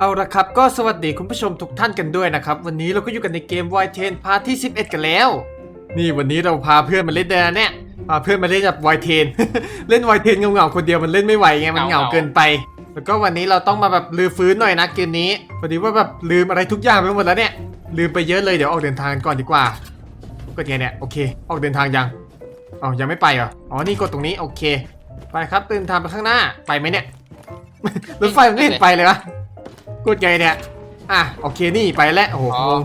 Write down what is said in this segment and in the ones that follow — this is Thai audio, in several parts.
เอาละครับก็สวัสดีคุณผู้ชมทุกท่านกันด้วยนะครับ วันนี้เราก็อยู่กันในเกม y 1 0พาร์ทที่ 11 กันแล้ว นี่วันนี้เราพาเพื่อนมาเล่นเดนเนี่ยพาเพื่อนมาเล่นแบบ y 1 0 เล่น y 1 0เหงาๆคนเดียวมันเล่นไม่ไหวไงมันเหงาเหงาๆเกินไป แล้วก็วันนี้เราต้องมาแบบลือฟื้นหน่อยนะเกมนี้พอดีว่าแบบลืมอะไรทุกอย่างไปหมดแล้วเนี่ยลืมไปเยอะเลยเดี๋ยวออกเดินทางกันก่อนดีกว่ากดไงเนี่ยโอเค ออกเดินทางยังอ๋อยังไม่ไปเหรออ๋อนี่กดตรงนี้โอเค ไปครับเดินทางไปข้างหน้าไปไหมเนี่ยรถไฟมันไม่เห็นไปเลยวะ กดไงเนี่ย อะโอเคนี่ไปแล้ว โอ้โหอ๋องง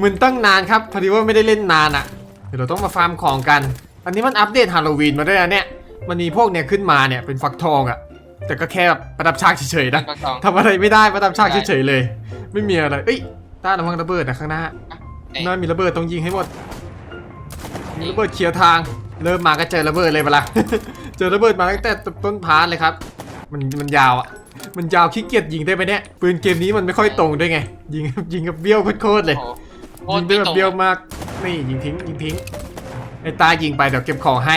มึนตั้งนานครับพอดีว่าไม่ได้เล่นนานอะ่ะ เดี๋ยวเราต้องมาฟาร์มของกัน อันนี้มันอัปเดตฮาโลวีนมาด้วยนะเนี่ย มันมีพวกเนี่ยขึ้นมาเนี่ยเป็นฟักทองอะ่ะ แต่ก็แค่แบบประดับฉากเฉยๆนะฟักทองทำอะไรไม่ได้ประดับฉากได้เฉยๆเลย ไม่มีอะไร เอ้ยต้านระวังระเบิดนะข้างหน้าเอ้ยน่ามีระเบิดต้องยิงให้หมด มีระเบิดเคลียร์ทาง เริ่มมาก็เจอระเบิดเลยเปะล่าเจอระเบิดมาตั้งแต่ต้นพาร์ทเลยครับ มันมันยาวอะ มันยาวขี้เกียจยิงได้ไหมเนี่ยปืนเกมนี้มันไม่ค่อยตรงด้วยไง ยิงยิงกับเบี้ยวโคตรๆเลยโอ้โหยิงได้แบบเบี้ยวมากนี่ยิงทิ้งยิงทิ้งไอ้ตายิงไปเดี๋ยวเก็บของให้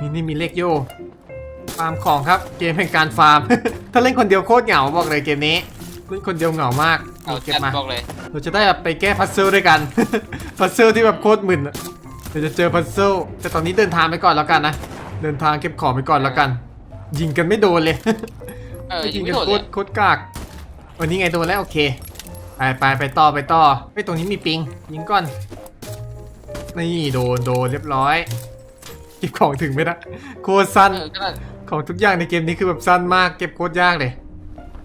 นี่นี่มีเลขโยฟาร์มของครับเกมแห่งการฟาร์ม ถ้าเล่นคนเดียวโคตรเหงาบอกเลยเกมนี้เล่นคนเดียวเหงามากเอาเก็บจัดมาบอกเลยเราจะได้แบบไปแก้พัซเซิลด้วยกันพัซเซิลที่แบบโคตรมึนอะเดี๋ยวจะเจอพัซเซิลแต่ตอนนี้เดินทางไปก่อนแล้วกันนะเดินทางเก็บของไปก่อนแล้วกัน ยิงกันไม่โดนเลยเออยิยิงงกัไม่นโดนเลยโคตรโคตรกากวันนี้ไงโดนแล้วโอเค ไปไปไปต่อไปต่อไปตรงนี้มีปิง ยิงก่อน นี่โดนโดนเรียบร้อยเก็บของถึงไหมนะโคตรสั้น เออก็นั่น ของทุกอย่างในเกมนี้คือแบบสั้นมากเก็บโคตรยากเลย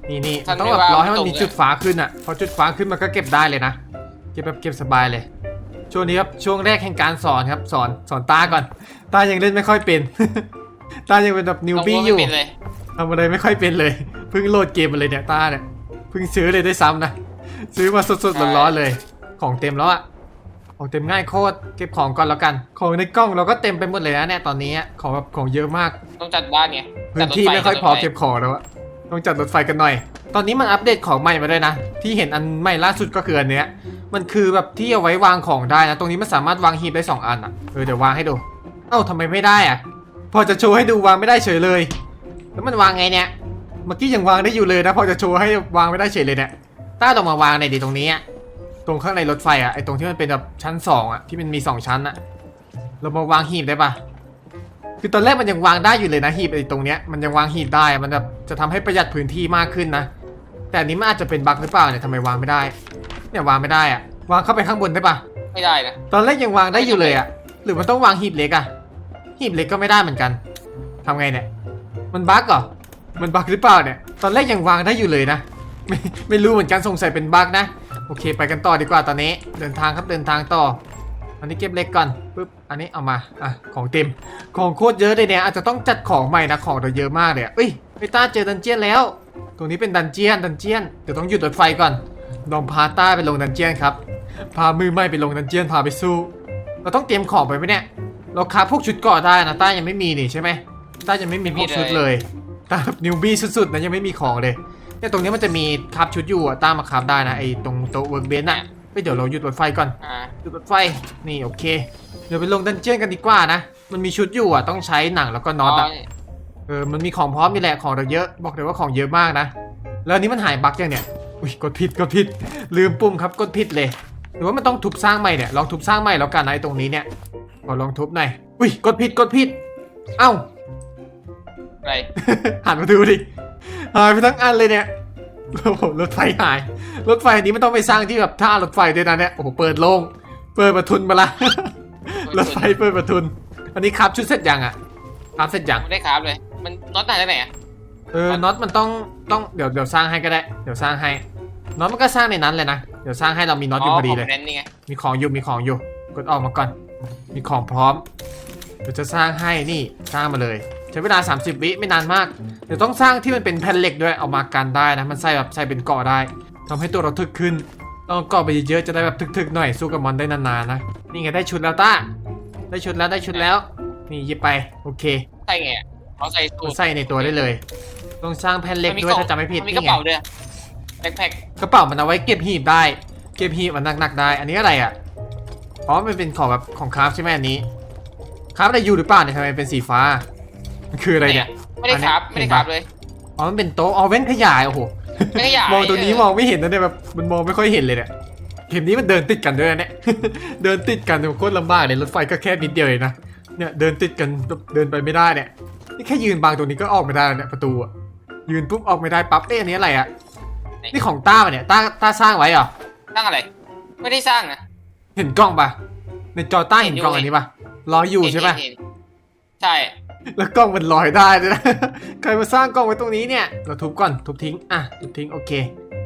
นี่นี่สั้นต้องไม่แบบว่ารอให้มันตรงมีเลยจุดฟ้าขึ้นอะพอจุดฟ้าขึ้นมันก็เก็บได้เลยนะเก็บแบบเก็บสบายเลย ช่วงนี้ครับช่วงแรกแห่งการสอนครับสอนสอนตาก่อน ตายังเล่นไม่ค่อยเป็น ตายังเป็นแบบนิวบี้ลงอยู่ไม่เป็นเลย ทำอะไรไม่ค่อยเป็นเลย เพิ่งโหลดเกมมาเลยเนี่ยตาเนี่ย เพิ่งซื้อเลยได้วยซ้ำนะ ซื้อมาสดๆร้อนๆเลย ของเต็มแล้วอะของเต็มง่ายโคตร เก็บของก่อนแล้วกัน ของในกล้องเราก็เต็มไปหมดเลยนะเนี่ยตอนนี้อะของแบบของเยอะมาก ต้องจัดบ้านไงพื้นที่ไม่ค่อยพอเก็บของแล้วอะต้องจัดรถไฟกันหน่อย ตอนนี้มันอัปเดตของใหม่มาด้วยนะ ที่เห็นอันใหม่ล่าสุดก็คืออันเนี้ย มันคือแบบที่เอาไว้วางของได้นะ ตรงนี้มันสามารถวางหีบได้สองอันอะเออเดี๋ยววางให้ดู เอ้าทำไมไม่ได้อะพอจะโชว์ให้ดูวางไม่ได้เฉยเลย แล้วมันวางไงเนี่ย เมื่อกี้ยังวางได้อยู่เลยนะ พอจะโชว์ให้วางไม่ได้เฉยเลยเนี่ยต้าลองมาวางในอยดีตรงนี้อะตรงข้างในรถไฟอะไอตรงที่มันเป็นแบบชั้นสองอะที่มันมีสองชั้นอะเรามาวางหีบได้ปะคือตอนแรกมันยังวางได้อยู่เลยนะหีบไอ้ตรงเนี้ยมันยังวางหีบได้มันแบบจะทำให้ประหยัดพื้นที่มากขึ้นนะแต่อันนี้มันอาจจะเป็นบั๊กหรือเปล่าเนี่ยทำไมวางไม่ได้เนี่ยวางไม่ได้อะวางเข้าไปข้างบนได้ปะไม่ได้นะตอนแรกยังวางได้อยู่เลยอะหรือมันต้องวางหีบเล็กอะหีบเล็กก็ไม่ได้เหมือนกันทำไงเนี่ย มันบั๊กเหรอ มันบั๊กหรือเปล่าเนี่ย ตอนแรกยังวางได้อยู่เลยนะ ไม่ไม่รู้เหมือนกันสงสัยเป็นบั๊กนะ โอเค ไปกันต่อดีกว่าตอนนี้ เดินทางครับเดินทางต่อ อันนี้เก็บเล็กก่อนปึ๊บ อันนี้เอามา อะ ของเต็ม ของโคตรเยอะเลยเนี่ย อาจจะต้องจัดของใหม่นะ ของเราเยอะมากเลยอะเอ้ยไอต้าเจอดันเจียนแล้ว ตรงนี้เป็นดันเจียน ดันเจียน เดี๋ยวต้องหยุดรถไฟก่อน ลองพาต้าไปลงดันเจียนครับ พามือไม่ไปลงดันเจียน พาไปสู้ เราต้องเตรียมของไปไหมเนี่ย เราคาพวกชุดเกราะได้นะต้ายังไม่มีนี่ใช่ไหม ต้ายังไม่มีพวกชุดเลยต้าแบบนิวบี้สุดๆนะยังไม่มีของเลยเนี่ยตรงนี้มันจะมีคราฟชุดอยู่อะต้ามาคราฟได้นะไอตรงโต๊ะเวิร์กเบนซ์อะเฮ้ยเดี๋ยวเราหยุดรถไฟก่อนอ่าหยุดรถไฟนี่โอเค เดี๋ยวไปลงดันเจียนกันดีกว่านะมันมีชุดอยู่อะต้องใช้หนังแล้วก็น็อตอะเออมันมีของพร้อมนี่แหละของเราเยอะบอกเลยว่าของเยอะมากนะ แล้วอันนี้มันหายบั๊กยังเนี่ยอุ้ยกดผิดกดผิด ลืมปุ่มครับกดผิดเลย หรือว่ามันต้องทุบสร้างใหม่เนี่ยลองทุบสร้างใหม่แล้วกันนะไอ้ตรงนี้เนี่ยขอลองทุบหน่อยอุ้ยกดผิดกดผิด เอ้า อะไร หันมาดูดิหายไปทั้งอันเลยเนี่ยโอ้โหรถไฟหาย รถไฟอันนี้มันต้องไปสร้างที่แบบท่ารถไฟด้วยนะเนี่ย โอ้โห เปิดโล่ง เปิดประทุนมาละ รถไฟเปิดประทุน อันนี้ครับชุดเสร็จยังอะครับเสร็จยังไม่ได้ครับเลย มันน็อตไหนจากไหนอะเออ น็อตมันต้อง ต้อง เดี๋ยวเดี๋ยวสร้างให้ก็ได้ เดี๋ยวสร้างให้ น็อตมันก็สร้างในนั้นเลยนะ เดี๋ยวสร้างให้เรามีน็อตอยู่พอดีเลยขงแบรนด์นี่ไงมีของอยู่ มีของอยู่ กดออกมาก่อน มีของพร้อม เดี๋ยวจะสร้างให้ นี่ สร้างมาเลย ใช้เวลา 30 วิไม่นานมาก เดี๋ยวต้องสร้างที่มันเป็นแผ่นเหล็กด้วยเอามากันได้นะ มันใส่แบบใส่เป็นเกราะได้ทำให้ตัวเราทึกขึ้นต้องเอาเกราะไปเยอะๆจะได้แบบทึกๆหน่อยสู้กับมอนได้นานๆนะนี่ไงได้ชุดแล้วต้าได้ชุดแล้วได้ชุดแล้ว นี่หยิบไปโอเคใช่ไงอะเขาใส่สูก็ทใส่ในตัวได้เลยต้องสร้างแผ่นเหล็กด้วยถ้าจำไม่ผิดมีนี่กระไงเป๋าด้วยแบ็คแพ็คกระเป๋ามันเอาไว้เก็บหีบได้ เก็บหีบมันหนักๆได้ อันนี้อะไรอะอ๋อมันเป็นของแบบของคราฟใช่ไหมอันนี้คราฟอะไรอยู่หรือเปล่าเนี่ยทำไมเป็นสีฟ้า มันคืออะไรเนี่ยไม่ได้ครับอันนี้ไม่ได้ครับเลยอ๋อมันเป็นโต๊ะอ๋อเว้นขยายโอ้โหไม่ขยายมองตรงนี้มองไม่เห็นนะเนี่ยแบบมันมองไม่ค่อยเห็นเลยเนี่ยเกมนี้มันเดินติดกันด้วยนะเนี่ยเดินติดกันโคตรลำบากเลยรถไฟก็แค่นิดเดียวเลยนะเนี่ยเดินติดกันเดินไปไม่ได้เนี่ยนี่แค่ยืนบางตรงนี้ก็ออกไม่ได้แล้วเนี่ยประตูอะยืนปุ๊บออกไม่ได้ปั๊บเอ๊ะอันนี้อะไรอะนี่ของต้าปะเนี่ยต้าต้าสร้างไว้เหรอตั้งอะไร ไม่ได้สร้างนะเห็นกล้องปะในจอต้าเห็นกล้องอันนี้ปะลอยอยู่ใช่ปะเห็นเห็นใช่ แล้วกล้องมันลอยได้ด้วยนะใครมาสร้างกล้องไว้ตรงนี้เนี่ย เราทุบก่อน ทุบทิ้ง อะ ทุบทิ้ง โอเค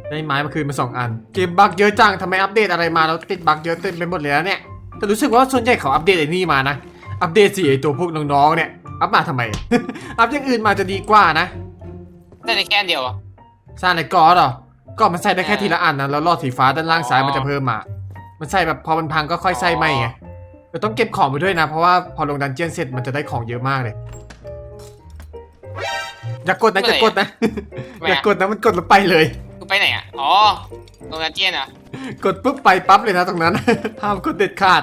ได้ไม้มาคืนมาสองอัน เกมบั๊กเยอะจังทำไมอัปเดตอะไรมาแล้วติดบั๊กเยอะเต็มไปหมดเลยนะเนี่ย แต่รู้สึกว่าส่วนใหญ่เขาอัปเดตไอ้นี่มานะ อัปเดตสิไอตัวพวกน้องๆเนี่ย อัปมาทำไม อัปอย่างอื่นมาจะดีกว่านะได้ในแค่อันเดียวอะสร้างในกอเหรอก็มันใส่ได้แค่ทีละอันนะแล้วลอดสีฟ้าด้านล่างซ้ายอ๋อมันจะเพิ่มมา มันใส่แบบพอมันพังก็ค่อยใส่ไม่ไง เราต้องเก็บของไปด้วยนะ เพราะว่าพอลงดันเจียนเสร็จมันจะได้ของเยอะมากเลย อย่ากดนะอย่ากดนะทำไมอย่าอะกดนะมันกดแล้วไปเลย กูไปไหนอะ อ๋อโรงงานเจียนอะกดปุ๊บไปปั๊บเลยนะตรงนั้น ห้ามกดเด็ดขาด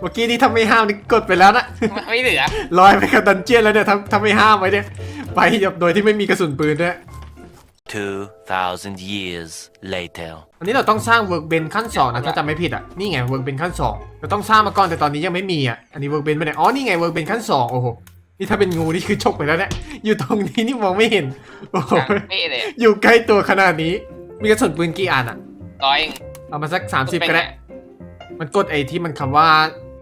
เมื่อกี้นี้ถ้าไม่ห้ามนี่กดไปแล้วนะไม่เหลือลอยไปกับดันเจียนแล้วเนี่ยถ้าถ้าไม่ห้ามไว้เนี่ยไปแบบโดยที่ไม่มีกระสุนปืนด้วย 2,000 years later. อันนี้เราต้องสร้างเวิร์กเบนขั้นสองนะถ้าจำไม่ผิดอะ นี่ไงเวิร์กเบนขั้นสองเราต้องสร้างมาก่อนแต่ตอนนี้ยังไม่มีอะ อันนี้เวิร์กเบนไปไหน อ๋อ นี่ไงเวิร์กเบนขั้นสองโอ้โห นี่ถ้าเป็นงูนี่คือชกไปแล้วเนี่ย อยู่ตรงนี้นี่มองไม่เห็น โอ้โหไม่เลยอยู่ใกล้ตัวขนาดนี้ มีกระสุนปืนกี่อันอะ ร้อยเองเอามาสัก 30 ก็ได้ มันกดไอ้ที่มันคำว่า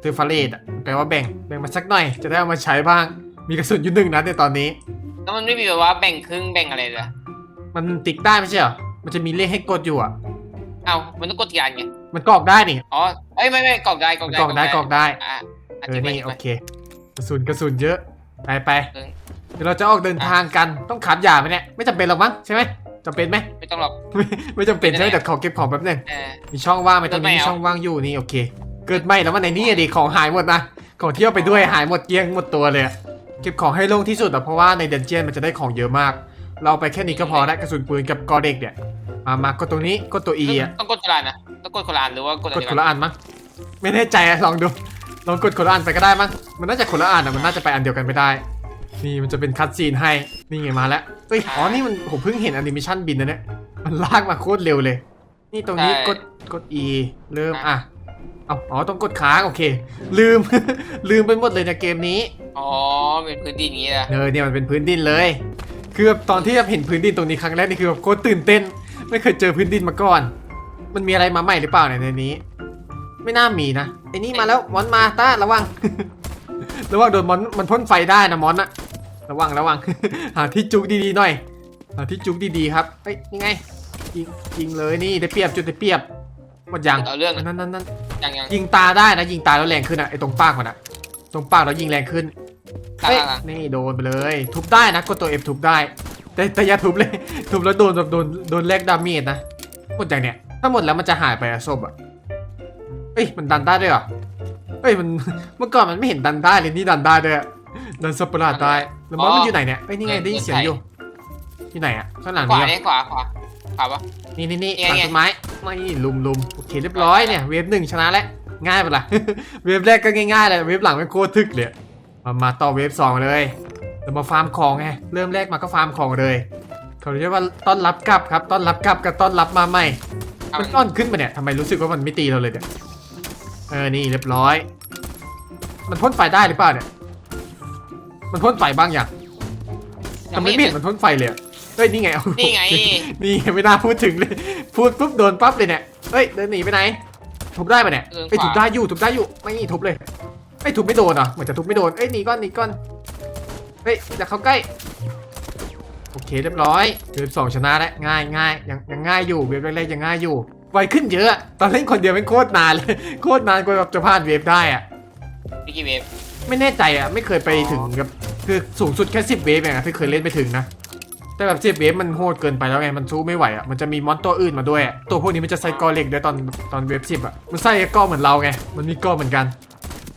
เทอร์ฟาเรตอะ แปลว่าแบ่ง แบ่งมาสักหน่อย จะได้เอามาใช้บ้าง มีกระสุนอยู่หนึ่งนัดในตอนนี้ แล้วมันไม่มีแบบว่าแบ่งครึ่งแบ่งอะไรเลย มันติ๊กได้ไม่ใช่เหรอ มันจะมีเลขให้กดอยู่อะ เอ้ามันต้องกดกี่อันไง มันกรอกได้นี่อ๋อเอ้ยไม่ไม่กรอกได้กรอกมันได้กรอกได้กรอกได้อะเออนี่เก็บโอไว้เค กระสุนกระสุนเยอะ ไปไปเออเดี๋ยวเราจะออกเดินทางกัน ต้องขับยาไหมเนี่ย ไม่จำเป็นหรอกมั้งใช่ไหมจำเป็นไหมไม่ต้องหรอก ไม่ไม่จำเป็นใช่ไหมไม่ได้แต่ขอเก็บของแป๊บหนึงเออมีช่องว่างไหมตรงนี้เกิดไม่มีเอาช่องว่างอยู่นี่โอเค เกิดไม่แล้วมันในนี่อะดิของหายหมดนะ ของที่เอาไปด้วยหายหมดเกลี้ยงหมดตัวเลยอะเก็บของให้โล่งที่สุดอะเพราะว่าในเดนเจียนมันจะได้ของเยอะมาก เราเอาไปแค่นี้ก็พอแล้วกระสุนปืนกับกอเด็กเนี่ยมามากดตรงนี้กดตัว E อะต้องกดคนละอันนะต้องกดคนละอันหรือว่ากดกดคนละอันมั้งไม่แน่ใจอะลองดูลองกดคนละอันไปก็ได้มั้งมันน่าจะคนละอันอะมันน่าจะไปอันเดียวกันไม่ได้ นี่มันจะเป็นคัตซีนให้นี่ไงมาแล้วเอ้ยอ๋อนี่มันผมเพิ่งเห็นแอนิเมชันบินนะเนี่ยมันลากมาโคตรเร็วเลย นี่ตรงนี้กดกด E เริ่มอะเอาอ๋อต้องกดค้างโอเค ลืม ลืมไปหมดเลยในะเกมนี้ อ๋อ เป็นพื้นดินอย่างนี้นะเออเนี่ยมันเป็นพื้นดินเลย คือแบบตอนที่แบบเห็นพื้นดินตรงนี้ครั้งแรกนี่คือแบบโคตรตื่นเต้น ไม่เคยเจอพื้นดินมาก่อน มันมีอะไรมาใหม่หรือเปล่าเนี่ยในนี้ ไม่น่ามีนะไอ้นี่มาแล้วมอนมาต้าระวัง ระวังโดนมอนมันพ่นไฟได้นะมอนอะระวังระวังหาที่จุกดีๆหน่อยหาที่จุกดีๆครับเฮ้ยยังไงยิงยิงเลยนี่ได้เปรียบจุดได้เปรียบหมดยังเอาเรื่องนะ นั่นนั่นนั่นยังยังยิงตาได้นะยิงตาแล้วแรงขึ้นอะไอตรงปากมันอะตรงปากแล้วยิงแรงขึ้น ต่างเฮ้ยกันนี่โดนไปเลย ทุบได้นะกดตัว F ทุบได้ แต่แต่อย่าทุบเลย ทุบแล้วโดนแบบโดนโดนแลกดาเมจนะหมดอย่างเนี้ยถ้าหมดแล้วมันจะหายไปอะศพอะเอ้ยมันดันได้ด้วยเหรอเอ้ยมัน เมื่อก่อนมันไม่เห็นดันได้เลยนี่ดันได้ด้วยอะดันสับประหลาดได้แล้วมอนมันอยู่ไหนเนี่ยเอ้ยนี่ไงได้ยินเสียงอยู่ที่ไหนอะข้างหลังขวานี่เหรอ เนี่ยขวาขวาขวาปะ นี่นี่นี่นี่หลังไงต้นไม้ไม่ลุมลุมโอเคเรียบร้อยเนี่ยเวฟหนึ่งชนะแล้วง่ายปะล่ะเวฟแรกก็ง่ายๆเลยเวฟหลังเป็นโคตรทึกเลย มามาต่อเวฟสองเลยเรามาฟาร์มของไงเริ่มแรกมาก็ฟาร์มของเลยเขาเรียกว่าต้อนรับกลับครับต้อนรับกลับกับต้อนรับมาใหม่เอามันต้อนขึ้นมาเนี่ยทำไมรู้สึกว่ามันไม่ตีเราเลยเนี่ยเออนี่เรียบร้อย มันพ่นไฟได้หรือเปล่าเนี่ยมันพ่นไฟบ้างอย่างยัทำงไมไม่ไม่เห็เห็นนมันพ่นไฟเลยอะเฮ้ยนี่ไงนี่ไงโอเคนี่ไงไม่น่าพูดถึงเลยพูดปุ๊บโดนปั๊บเลยเนี่ยเฮ้ยเดินหนีไปไหนทุบได้ปะเนี่ยเดินขวาไอ้ยทุบได้อยู่ทุบได้อยู่ไม่ทุบเลย ไอ้ยทุบไม่โดนเหรอะเหมือนจะทุบไม่โดนเอ้ยหนีก่อนหนีก่อนเฮ้ยอย่าเข้าใกล้โอเคเรียบร้อยเว็บสองชนะแล้วง่ายง่ายยังยังง่ายอยู่เว็บแรกๆยังง่ายอยู่ไวขึ้นเยอะตอนเล่นคนเดียวเป็นโคตรนานเลยโคตรนานกว่าแบบจะผ่านเว็บได้อะพี่กี่เวฟไม่แน่ใจอะไม่เคยไปถึงกับคือสูงสุดแค่สิบเวฟเองอะที่เคยเล่นไปถึงนะแต่แบบสิบเวฟมันโหดเกินไปแล้วไง มันสู้ไม่ไหวอะ มันจะมีมอนตัวอื่นมาด้วยอะตัวพวกนี้มันจะใส่กอเหล็กด้วยตอนตอนเวฟสิบอะ มันใส่กอเหมือนเราไง มันมีกอเหมือนกัน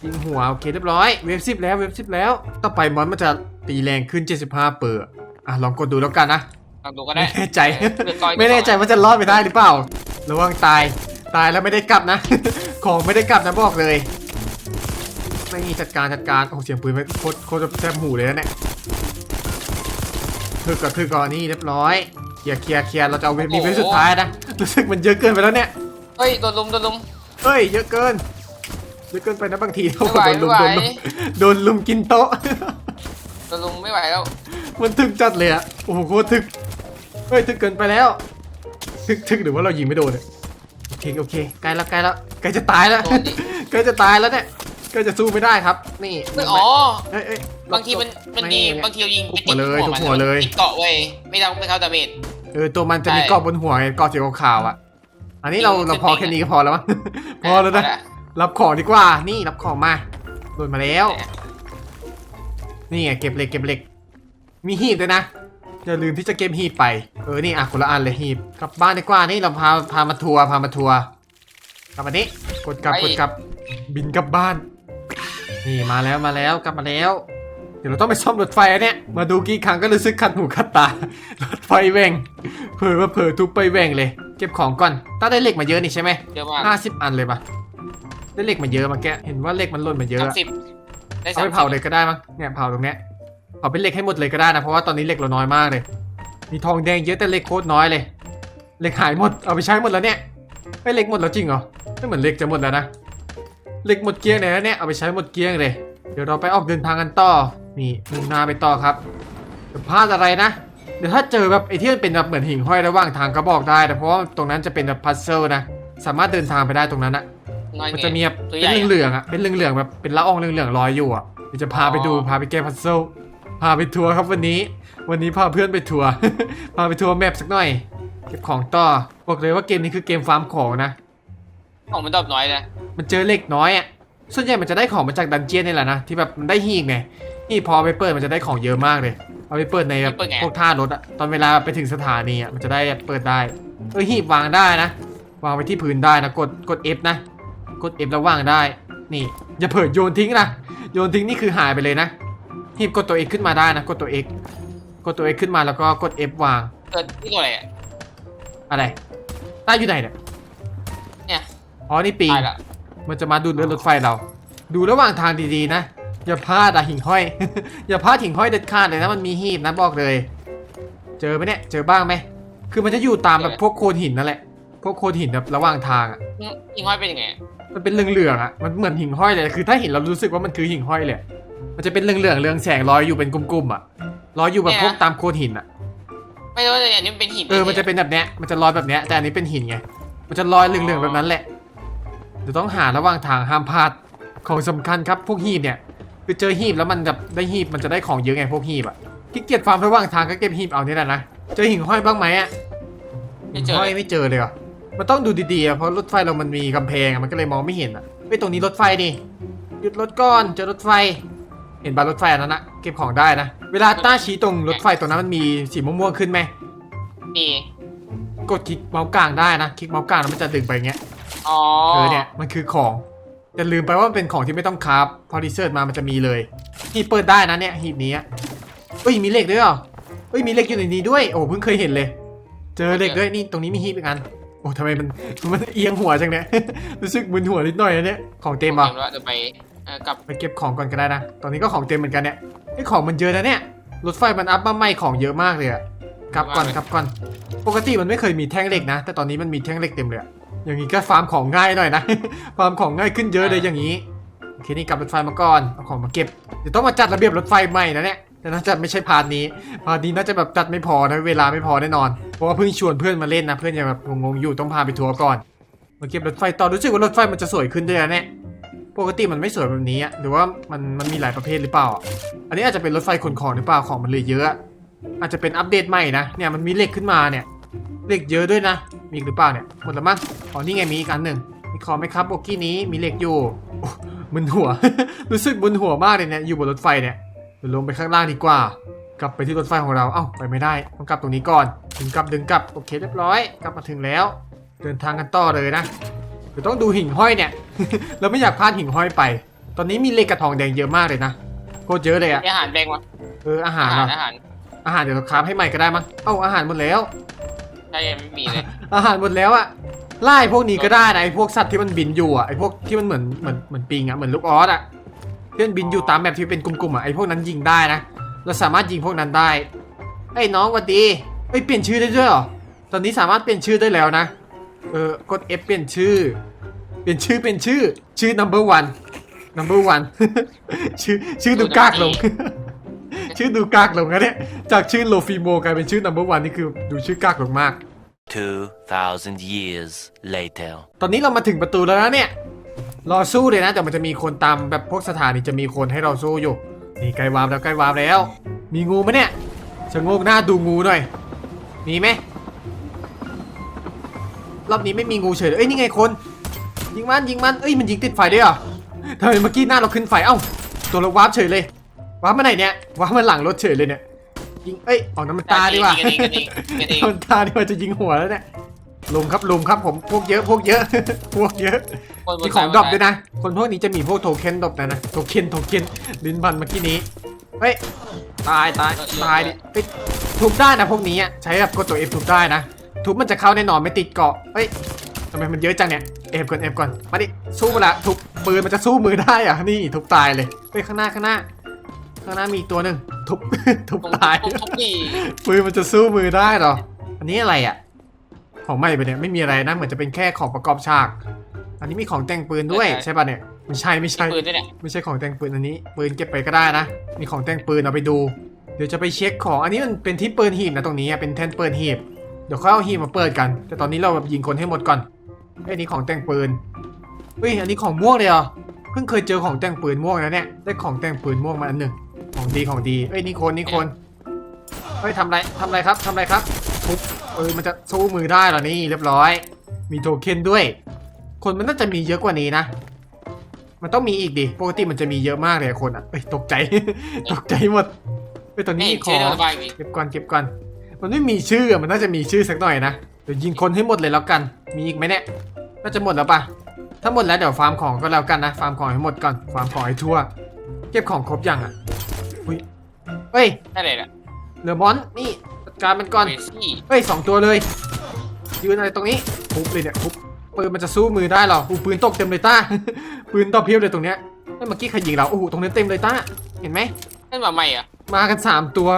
ยิงหัวโอเคเรียบร้อยเวฟสิบแล้วเวฟสิบแล้ว ต่อไปมอนมันจะตีแรงขึ้น 75 เปอร์อะอะลองกดดูแล้วกันนะลองดูก็ได้ไม่แน่ใจเออเลือกก้อยไม่แน่ใจว่าจะรอดไปได้หรือเปล่า ระวังตายตายแล้วไม่ได้กลับนะ ของไม่ได้กลับนะบอกเลย ไม่มีจัดการจัดการโอ้โหเสียงปืนมันโคตรโคตรแทบหูเลยนะเนี่ยถือก่อนถือก่อนนี่เรียบร้อยยิลียร์เคลียร์เคลียร์เราจะเอาเวฟนี้เวฟสุดท้ายนะรู้สึกมันเยอะเกินไปแล้วเนี่ยเฮ้ยโดนลุมโดนลุมเฮ้ยเยอะเกิน เยอะเกินไปนะบางทีโอ้โหไม่โดนไหวลุมไม่โดนไหวลุมโดนลุมกินโต๊ะโดนลุมไม่ไหวแล้ว มันถึกจัดเลยอะโอ้โหโคตรถึก เฮ้ยถึกเกินไปแล้วถึกถึกหรือว่าเรายิงไม่โดนเนี่ยโอเคโอเคใกล้แล้วใกล้แล้วใกล้จะตายแล้วโดนดิใกล้จะตายแล้วเนี่ยใกล้จะสู้ไม่ได้ครับ นี่ไม่อ๋อเอ้ยเอ้ยบางทีมันมันดีบางทีเรายิงไปทุบหัวเลยทุบหัวเลยติดเกาะเว้ยไม่ต้องไม่เข้าดาเมจเออตัวมันจะมีใช่เกาะบนหัวไงเกาะสีขาวๆอะ อันนี้เราจริงเราพอจริงแค่นี้ก็พอแล้วมั้งพอแล้วนะ รับของดีกว่า นี่รับของมาโดนมาแล้ว นี่ไงเก็บเหล็กเก็บเหล็ก มีหีบด้วยนะ อย่าลืมที่จะเก็บหีบไป เออ นี่อะคนละอันเลยหีบ กลับบ้านดีกว่า นี่เราพาพามาทัวร์พามาทัวร์กลับมานี้ กดกลับกดกลับ บินกลับบ้าน นี่มาแล้วมาแล้วกลับมาแล้ว เดี๋ยวเราต้องไปซ่อมรถไฟอันเนี่ย มาดูกี่ครั้งก็รู้สึกคันหูคันตา รถไฟแหว่งเผลอว่าเผลอทุบไปแหว่งเลย เก็บของก่อนต้าได้เหล็กมาเยอะนี่ใช่ไหมเยอะมากห้าสิบอันเลยปะ ได้เหล็กมาเยอะมาแกะเห็นว่าเหล็กมันหล่นมาเยอะสามอะสิบได้เอาสามไปสิบเผาเลยก็ได้มั้งเนี่ยเผาตรงเนี้ยเผาเป็นเหล็กให้หมดเลยก็ได้นะเพราะว่าตอนนี้เหล็กเราน้อยมากเลย มีทองแดงเยอะแต่เหล็กโคตรน้อยเลยเหล็กหายหมดเอาไปใช้หมดแล้วเนี่ยไม่เหล็กหมดแล้วจริงเหรอไม่เหมือนเหล็กจะหมดแล้วนะเหล็กหมดเกลี้ยงเลยนะเนี่ยเอาไปใช้หมดเกลี้ยงเลย เดี๋ยวเราไปออกเดินทางกันต่อนี่มุ่งหน้าไปต่อครับเดี๋ยวพลาดอะไรนะเดี๋ยวถ้าเจอแบบไอ้ที่มันเป็นแบบเหมือนหิ่งห้อยระหว่างทางก็บอกได้แต่เพราะว่าตรงนั้นจะเป็นแบบพัซเซิลนะสามารถเดินทางไปได้ตรงนั้นนะ น้อยมันไงจะมีแบบตัวเป็ใหญ่นอะเหลืองๆอะเป็นเหลืองๆแบบเป็นละอองเหลืองๆลอยอยู่อะเดี๋ยวจะพาไปดูอ๋อพาไปแก้พัซเซิลพาไปทัวร์ครับวันนี้ วันนี้พาเพื่อนไปทัวร์พาไปทัวร์แมปสักหน่อยเก็บของต่อบอกเลยว่าเกมนี้คือเกมฟาร์มของนะของมันดรอปน้อยนะมันเจอเหล็กน้อยอะส่วนใหญ่มันจะได้ของมาจากดันเจียนนี่แหละนะที่แบบมันได้หีบไงหีบพอไปเปิดมันจะได้ของเยอะมากเลยเอาไปเปิดในแบบพวกท่ารถอะตอนเวลาไปถึงสถานีอะมันจะได้เปิดได้เออหีบวางได้นะ วางไว้ที่พื้นได้นะกดกด F นะ กด F แล้ววางได้ นี่ อย่าเผลอโยนทิ้งนะโยนทิ้งนี่คือหายไปเลยนะหีบกดตัว X ขึ้นมาได้นะ กดตัว X กดตัว X ขึ้นมาแล้วก็กด F วาง เกิดที่ตัวอะไรอะ อะไรใต้อยู่ไหนเนี่ยเนี่ยอ๋อนี่ปิงตายละมันจะมาดูดเลือดรถไฟเรา ดูระหว่างทางดีๆนะ อย่าพลาดอะหิ่งห้อย อย่าพลาดหิ่งห้อยเด็ดขาดเลยนะมันมีหีบนะบอกเลย เจอไหมเนี่ยเจอบ้างไหมคือมันจะอยู่ตามแบบพวกโคนหินนั่นแหละพวกโคนหินแบบระหว่างทางอะยิงห้อยเป็นยังไงอะ มันเป็นเหลืองๆอะมันเหมือนหิ่งห้อยเลยคือถ้าเห็นเรารู้สึกว่ามันคือหิ่งห้อยเลย มันจะเป็นเหลืองๆเรืองแสงลอยอยู่เป็นกลุ่มๆอะลอยอยู่แบบพวกตามโคนหินอะไม่รู้ว่าอันนี้มันเป็นหินเออมันจะเป็นแบบเนี้ยมันจะลอยแบบเนี้ยแต่อันนี้เป็นหินไงมันจะลอยเหลืองๆแบบนั้นแหละเดี๋ยวต้องหาระหว่างทางห้ามพลาดของสำคัญครับพวกหีบเนี่ยคือเจอหีบแล้วมันแบบได้หีบมันจะได้ของเยอะไงพวกหีบอะขี้เกียจฟาร์มระหว่างทางก็เก็บหีบเอานี่แหละนะเจอหิ่งห้อยบ้างไหมอะหิ่งห้อยไม่เจอเลยเหรอ มันต้องดูดีๆอะเพราะรถไฟเรามันมีกำแพงอะมันก็เลยมองไม่เห็นอะไปตรงนี้รถไฟดิหยุดรถก่อนเจอรถไฟ เห็นบานรถไฟอันนั้นอะเก็บของได้นะ เวลาต้าชี้ตรงรถไฟตรงนั้นมันมีสีม่วงๆขึ้นไหมมีกดคลิกเมาส์กลางได้นะคลิกเมาส์กลางแล้วมันจะดึงไปอย่างเงี้ยอ๋อเออเนี่ยมันคือของแต่ลืมไปว่ามันเป็นของที่ไม่ต้องคราฟพอรีเสิร์ชมามันจะมีเลยหีบเปิดได้นะเนี่ยหีบนี้อะเอ้ยมีเหล็กด้วยเหรอเอ้ยมีเหล็กอยู่ในนี้ด้วยโอ้เพิ่งเคยเห็นเลย เจอเหล็กด้วยนี่ตรงนี้มีหีบอีกอันโอ้ทำไมมันมันเอียงหัวจังเนี่ย รู้สึกมึนหัวนิดหน่อยนะเนี่ยของเต็มอะอะเดี๋ยวไปเออกลับไปเก็บของก่อนก็ได้นะ ตอนนี้ก็ของเต็มเหมือนกันเนี่ยไอ้ของมันเยอะนะเนี่ย รถไฟมันอัพมาใหม่ของเยอะมากเลยอะกลับก่อนกลับก่อน ปกติมันไม่เคยมีแท่งเหล็กนะ แต่ตอนนี้มันมีแท่งเหล็กเต็มเลยอะอย่างนี้ก็ฟาร์มของง่ายหน่อยนะ ฟาร์มของง่ายขึ้นเยอะเลยอย่างนี้ โอเคนี่กลับรถไฟมาก่อน เอาของมาเก็บ เดี๋ยวต้องมาจัดระเบียบรถไฟใหม่นะเนี่ยแต่ น่าจะไม่ใช่พาร์ทนี้ พาร์ทนี้น่าจะแบบจัดไม่พอนะเวลาไม่พอแน่นอน เพราะว่าเพิ่งชวนเพื่อนมาเล่นนะเพื่อนยังแบบงงๆอยู่ต้องพาไปทัวร์ก่อนมาเก็บรถไฟต่อรู้สึกว่ารถไฟมันจะสวยขึ้นด้วยนะเนี่ยปกติมันไม่สวยแบบนี้อะหรือว่ามันมันมีหลายประเภทหรือเปล่า อันนี้อาจจะเป็นรถไฟขนของหรือเปล่าของมันเลยเยอะ อาจจะเป็นอัปเดตใหม่นะเนี่ยมันมีเหล็กขึ้นมาเนี่ยเหล็กเยอะด้วยนะ มีหรือเปล่าเนี่ยหมดแล้วมั้งอ๋อนี่ไงมีอีกอันหนึ่งมีของไหมครับโบกี้นี้มีเหล็กอยู่มึนหัว รู้สึกมึนหัวมากเลยเนี่ยอยู่บนรถไฟเนี่ย ลงไปข้างล่างดีกว่า กลับไปที่รถไฟของเรา เอ้าไปไม่ได้ต้องกลับตรงนี้ก่อนดึงกลับดึงกลับโอเคเรียบร้อย กลับมาถึงแล้ว เดินทางกันต่อเลยนะเดี๋ยวต้องดูหิ่งห้อยเนี่ย เราไม่อยากพลาดหิ่งห้อยไป ตอนนี้มีเหล็กกับทองแดงเยอะมากเลยนะโคตรเยอะเลยอะมีอาหารแบงวะเอออาหาอารหารเหรออาหารอาหารเดี๋ยวเราคราฟให้ใหม่ก็ได้มั้งเอ้าอาหารหมดแล้วใช่ยังไม่มีเลยอาหารหมดแล้วอะไล่พวกนี้ก็ได้นะไอพวกสัตว์ที่มันบินอยู่อะไอพวกที่มันเหมือนเหมือนเหมือนปิงอะเหมือนลูกออสอะ ที่มันบินอยู่ตามแบบที่เป็นกลุ่มๆอะไอพวกนั้นยิงได้นะ เราสามารถยิงพวกนั้นได้ไอ้ยน้องหวัดดีเอ้ยเปลี่ยนชื่อได้ด้วยเหรอ ตอนนี้สามารถเปลี่ยนชื่อได้แล้วนะ เออกด F เปลี่ยนชื่อ เปลี่ยนชื่อเป็นชื่อ ชื่อ number one number one ชื่อชื่อดูกากลง ชื่อดูกากลงนะเนี่ย จากชื่อโลฟิโมกลายเป็นชื่อ number one นี่คือดูชื่อกากลงมาก2,000 years later. ตอนนี้เรามาถึงประตูแล้วนะเนี่ย รอสู้เลยนะ แต่มันจะมีคนตามแบบพวกสถานีจะมีคนให้เราสู้อยู่ นี่ใกล้วาร์ปแล้วใกล้วาร์ปแล้ว มีงูไหมเนี่ยชะโงกหน้าดูงูหน่อย มีไหมรอบนี้ไม่มีงูเฉยเลยเอ้ยนี่ไงคน ยิงมันยิงมันเอ้ยมันยิงติดไฟด้วยเหรอทำไมเมื่อกี้หน้าเราขึ้นไฟเอ้าตัวเราวาร์ปเฉยเลยวาร์ปมาไหนเนี่ยวาร์ปมาหลังรถเฉยเลยเนี่ยยิงเอ้ยออกน้ำมันตาดีกว่ากันเองกันเองกันเองน้ำมันตาดีกว่าจะยิงหัวแล้วเนี่ยลุมครับลุมครับผมพวกเยอะพวกเยอะ พวกเยอะ คนบมีนของสายดรอปด้วยนะ คนพวกนี้จะมีพวกโทเค็นดรอปนะนะโทเค็นโทเค็นลิ้นพันเมื่อกี้นี้ เฮ้ย ตายตายตายดิเฮ้ยทุบได้นะพวกนี้อะใช้แบบกดตัวเอฟทุบได้นะ ทุบมันจะเข้าแน่นอนไม่ติดเกาะ เฮ้ยทำไมมันเยอะจังเนี่ย เอฟก่อนเอฟก่อน มาดิ สู้มาละทุบปืนมันจะสู้มือได้อะนี่ทุบตายเลยเฮ้ยข้างหน้าข้างหน้า ข้างหน้ามีอีกตัวหนึ่งทุบ ทุบผมตายผมทุบดีปืนมันจะสู้มือได้เหรอ อันนี้อะไรอะ ของใหม่ไปเนี่ยไม่มีอะไรนะเหมือนจะเป็นแค่ของประกอบฉาก อันนี้มีของแต่งปืนด้วยใช่ป่ะเนี่ยไม่ใช่ไม่ใช่ปืนด้วยเนี่ยไม่ใช่ของแต่งปืนอันนี้ ปืนเก็บไปก็ได้นะ มีของแต่งปืนเอาไปดู เดี๋ยวจะไปเช็คของอันนี้มันเป็นที่ปืนหีบนะตรงนี้อะเป็นแท่นปืนหีบเดี๋ยวเขาเอาหีบมาเปิดกัน แต่ตอนนี้เราแบบยิงคนให้หมดก่อนเอ้ยอันนี้ของแต่งปืนเฮ้ยอันนี้ของม่วงเลยเหรอเพิ่งเคยเจอของแต่งปืนม่วงนะเนี่ยได้ของแต่งปืนม่วงมาอันหนึ่งของดีของดีเอ้ยนี่คนนี่คนเฮ้ยทำไรทำไรครับทำไรครับทุบเออมันจะสู้มือได้เหรอนี่เรียบร้อย มีโทเค็นด้วย คนมันน่าจะมีเยอะกว่านี้นะ มันต้องมีอีกดิ ปกติมันจะมีเยอะมากเลยอะคนอะเอ้ยตกใจ ตกใจหมดเอ้ยตอนนี้นี่มีขชื่อองสบายอีกเก็บก่อนเก็บก่อน มันไม่มีชื่ออะมันน่าจะมีชื่อสักหน่อยนะ เดี๋ยวยิงคนให้หมดเลยแล้วกัน มีอีกไหมเนี่ย น่าจะหมดแล้วปะถ้าหมดแล้วเดี๋ยวฟาร์มของก็แล้วกันนะ ฟาร์มของให้หมดก่อน ฟาร์มของให้ทั่ว เก็บของครบยังอะ อุ้ยเฮ้ยได้เลยแหละเหลือบอลนี่จัดการมันก่อน เมซี่เฮ้ยสองตัวเลย ยืนอะไรตรงนี้ทุบเลยเนี่ยทุบ ปืนมันจะสู้มือได้เหรออู้ปืนตกเต็มเลยต้า ปืนตกเพียบเลยตรงเนี้ยเฮ้ยเมื่อกี้ใครยิงเราโอ้โหตรงนี้เต็มเลยต้า เห็นไหมนั่นมาใหม่อะมากันสามตัว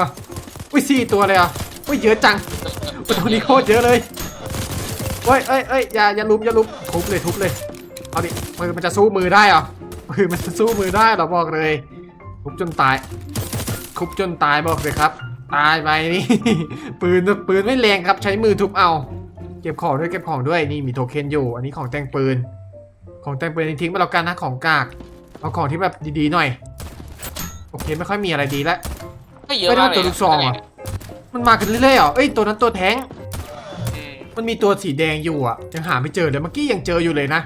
อุ้ยสี่ตัวเลยเหรอะอุ้ยเยอะจังโอ้ยตรงนี้โคตรเยอะเลยเฮ้ยเอ้ยเอ้ยอย่าอย่าลุมอย่าลุมทุบเลยทุบเลยเอาดิปืนมันจะสู้มือได้เหรอปืนมันจะสู้มือได้เหรอบอกเลยทุบจนตายทุบจนตายบอกเลยครับ ตายไปนี่ปืนปืนไม่แรงครับใช้มือทุบเอา เก็บของด้วยเก็บของด้วยนี่มีโทเค็นอยู่ อันนี้ของแต่งปืน ของแต่งปืนทิ้งไปแล้วกันนะของกาก เอาของที่แบบดีๆหน่อย โอเคไม่ค่อยมีอะไรดีแล้วก็เยอะไม่ได้มากเลยตัวลูกซองเหรอมันมากันเรื่อยๆเหรอเอ้ยตัวนั้นตัวแท้งอืมมันมีตัวสีแดงอยู่อะยังหาไม่เจอเลยเมื่อกี้ยังเจออยู่เลยนะ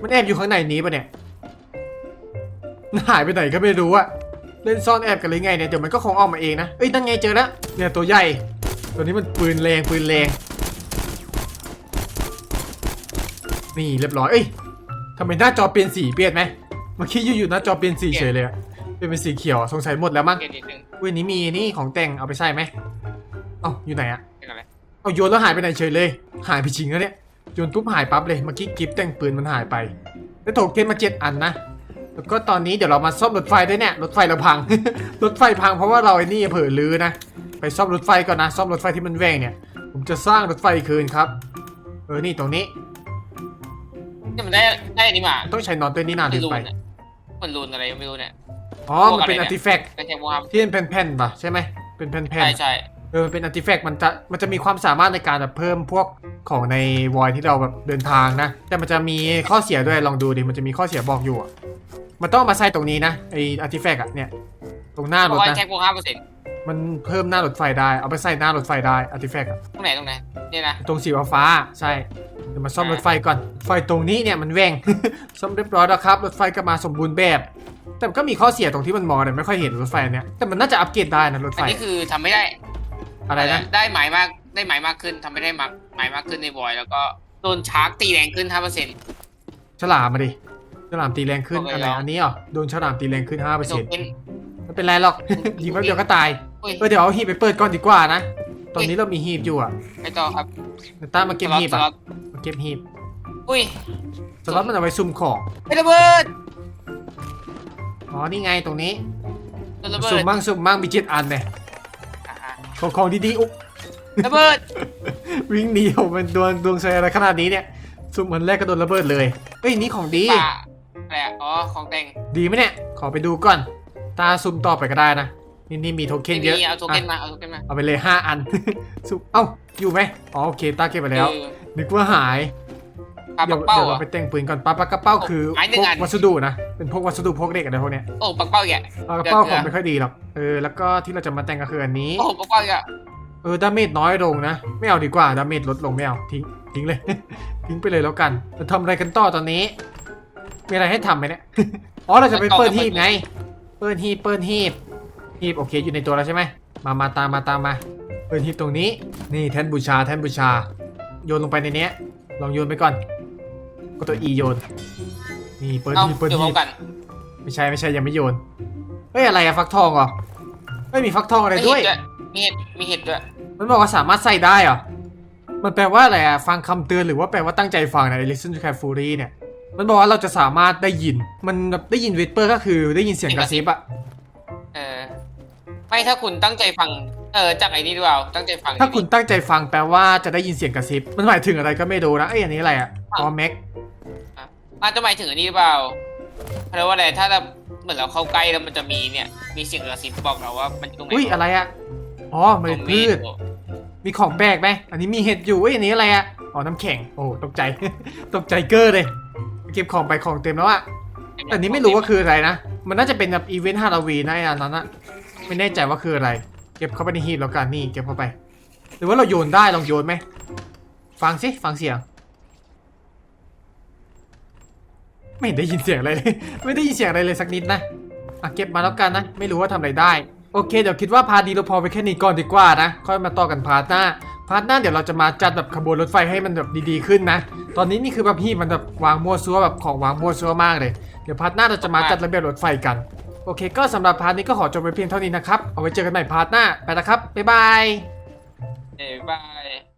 มันแอบอยู่ข้างในนี้ปะเนี่ยมันหายไปไหนก็ไม่รู้อะเล่นซ่อนแอบกันเลยไงเนี่ยเดี๋ยวมันก็คงออกมาเองนะเอ้ยนั่นไงเจอแล้วเนี่ยตัวใหญ่ ตัวนี้มันปืนแรงปืนแรง นี่เรียบร้อยเอ้ยทำไมหน้าจอเปลี่ยนสีเปลี่ยนไหมเมื่อกี้อยู่ๆหน้าจอเปลี่ยนสีเฉยเลยอะเป็นเป็นสีเขียวสงสัยหมดแล้วมั้งเกมนิดนึงอุ้ยอันนี้มีนี่ของแต่งเอาไปใส่ไหมเอ้าอยู่ไหนอะเป็นอะไรเอาโยนแล้วหายไปไหนเฉยเลย หายไปจริงแล้วเนี่ยโยนปุ๊บหายปั๊บเลยเมื่อกี้กิฟแต่งปืนมันหายไปแล้วโถเกนมาเจ็ดอันนะแล้วก็ตอนนี้เดี๋ยวเรามาซ่อมรถไฟด้วยเนี่ยรถไฟเราพัง รถไฟพังเพราะว่าเราไอ้นี่เผลอลือนะไปซ่อมรถไฟก่อนนะซ่อมรถไฟที่มันแหว่งเนี่ย ผมจะสร้างรถไฟคืนครับ เออนี่ตรงนี้ นี่มันได้ได้อันนี้มาต้องใช้น็อตด้วยนี่นาเป็ลืนมรูไปนอะมันรูนอะไรไม่รู้เนี่ยอ๋อมันเป็นพวกอะไรอาเนี่ยร์ติแฟกต์ก็ใช่ว่าที่เป็นแผ่นๆป่ะใช่ไหมเป็นแผ่นๆใช่ใช่เออเป็นอันติแฟกมันจะมันจะมีความสามารถในการแบบเพิ่มพวกของในวอยที่เราแบบเดินทางนะ แต่มันจะมีข้อเสียด้วยลองดูดิมันจะมีข้อเสียบอกอยู่อะมันต้องเอามาใส่ตรงนี้นะไออันติแฟกอะเนี่ยตรงหน้าเพรถราะว่านะแจ็คพวกห้าเปอร์เซ็นต์ มันเพิ่มหน้ารถไฟได้ เอาไปใส่หน้ารถไฟได้อันติแฟกอะตรงไหนตรงไหนเนี่ยนะตรงสีฟ้าๆใช่ เดี๋ยวมาซ่อมรถไฟก่อน ไฟตรงนี้เนี่ยมันแหว่ง ซ่อมเรียบร้อยแล้วครับ รถไฟก็มาสมบูรณ์แบบ แต่มันก็มีข้อเสียตรงที่มันมองเนี่ยไม่ค่อยเห็นรถไฟเนี่ยแต่มันน่าจะอัปเกรดได้นะรถอัไฟนนี้คือทำไม่ได้อะไรนะ ได้หมายมากได้หมายมากขึ้นทำไม่ได้หมายหมายมากขึ้นในบอย แล้วก็โดนชาร์กตีแรงขึ้นห้าเปอร์เซ็นต์ฉลามมาดิ ฉลามตีแรงขึ้นโอเคอะไรแล้ว อันนี้เหรอโดนฉลามตีแรงขึ้นห้าเปอร์โดเซ็นนต์เป็น ไม่เป็นไรหรอกยิงแป๊บเดียวก็ตายอุ้ยเออเดี๋ยวเอาหีบไปเปิดก่อนดีกว่านะ ตอนนี้เรามีหีบอยู่อะไปต่อครับเดี๋ยวต้ามาเก็บสล็อตหีบสอะล็อตมาเก็บหีบอุ้ยสล็อตมันเอาไว้ซุ่มของไประเบิดอ๋อ นี่ไงตรงนี้ โดนระเบิซุ่มดบ้างซุ่มบ้างมีเจ็ดอันเนี่ยอ่าฮะของของดีๆอุ๊บระเบิดวิ่งหนีผมเป็นดวงดวงใจอะไรขนาดนี้เนี่ย ซุ่มเหมือนแรกก็โดนระเบิดเลย เอ้ยนี่ของดี ป่าอะไรอะอ๋อของแต่งดีไหมเนี่ย ขอไปดูก่อน ตาซุ่มต่อไปก็ได้นะ นี่นี่มีโทเค็นเยอะนี่เอาโทเค็นอะมา เอาโทเค็นมา เอาไปเลยห้าอันซุ่มเอ้า อยู่ไหมอ๋อโอเคตาเก็บไปแล้วเออนึกว่าหายปลาเดี๋ปัยวกเป้าเดี๋ยวเหรเราอไปแต่งปืนก่อนปลาปลากระเป้าคือหายหนึ่พงวกอันวัสดุนะ เป็นพวกวัสดุพวกเหล็กอะไรพวกเนี้ย โอ้ปักเป้าแกปลากระเป้าเกขลือองไม่ค่อยดีหรอก เออ แล้วก็ที่เราจะมาแต่งก็คืออันนี้ โอ้ปักเป้าแกเออ ดาเมจน้อยลงนะ ไม่เอาดีกว่า ดาเมจลดลงไม่เอา ทิ้ง ทิ้งเลย ทิ้งไปเลยแล้วกัน จะทำอะไรกันต่อตอนนี้ มีอะไรให้ทำไหมเนี่ย อ๋อ เราจะไปเปิดหีบไงเปิดหีบเปิดหีบหีบโอเคอยู่ในตัวแล้วใช่ไหมมามาตามมาตามมาเปิดหีบตรงนี้ นี่แท่นบูชาแท่นบูชา โยนลงไปในเนี้ย ลองโยนไปก่อนก็ตัว E โยน นี่เปิดเอาหีบเปิดเดี๋ยวพหีร้อบมกันไม่ใช่ไม่ใช่ยังไม่โยนเฮ้ยอะไรอะฟักทองเหรอเฮ้ยมีฟักทองอะไรด้วย มีเห็ดมีเห็ดด้วย มันบอกว่าสามารถใส่ได้เหรอ มันแปลว่าอะไรอะฟังคำเตือนหรือว่าแปลว่าตั้งใจฟังนะ listen to carefully เนี่ย มันบอกว่าเราจะสามารถได้ยิน มันแบบได้ยินวิสเปอร์ก็คือได้ยินเสียงกระซิบอะเออไม่ถ้าคุณตั้งใจฟัง เออจากไอ้นี่ด้วยเปล่าตั้งใจฟังถ้าคุณตั้งใจฟังแปลว่าจะได้ยินเสียงกระซิบ มันหมายถึงอะไรก็ไม่รู้นะเอ้ยอันนี้อะไรอะอ๋อแม็กอาจจะหมายถึงอันนี้หรือเปล่าเพราะว่าอะไรถ้าเราเหมือนเราเข้าใกล้แล้วมันจะมีเนี่ย มีเสียงกระซิบบอกเราว่ามันอยู่ตรงไหนอุ้ยอะไรอะอ๋อเมตล็รดงพืชโอ้มีของแปลกไหมอันนี้มีเห็ดอยู่เอ้ยอันนี้อะไรอะอ๋อน้ำแข็งโอ้ตกใจตกใจเกอร์เลย เก็บของไปของเต็มแล้วอะแต่อันนี้ไม่รู้ว่าคืออะไรนะ มันน่าจะเป็นแบบอีเวนต์ฮาโลวีนนะไอ้อันนั้นอะไม่แน่ใจว่าคืออะไร เก็บเข้าไปในหีบแล้วกันนี่เก็บเข้าไป หรือว่าเราโยนได้ลองโยนไหม ฟังสิฟังเสียง ไม่เห็นได้ยินเสียงอะไรเลย ไม่ได้ยินเสียงอะไรเลยสักนิดนะอะเก็บมาแล้วกันนะ ไม่รู้ว่าทำอะไรได้ โอเค เดี๋ยวคิดว่าพาร์ทนี้เราพอไปแค่นี้ก่อนดีกว่านะ ค่อยมาต่อกันพาร์ทหน้า พาร์ทหน้าเดี๋ยวเราจะมาจัดแบบขบวนรถไฟให้มันแบบดีๆขึ้นนะ ตอนนี้นี่คือแบบพี่มันแบบวางมั่วซัวแบบของวางมั่วซัวมากเลย เดี๋ยวพาร์ทหน้าเราจะมาจัดระเบียบรถไฟกัน โอเค ก็สำหรับพาร์ทนี้ก็ขอจบไปเพียงเท่านี้นะครับ เอาไว้เจอกันใหม่พาร์ทหน้า ไปนะครับ บ๊ายบาย เอ้ยบาย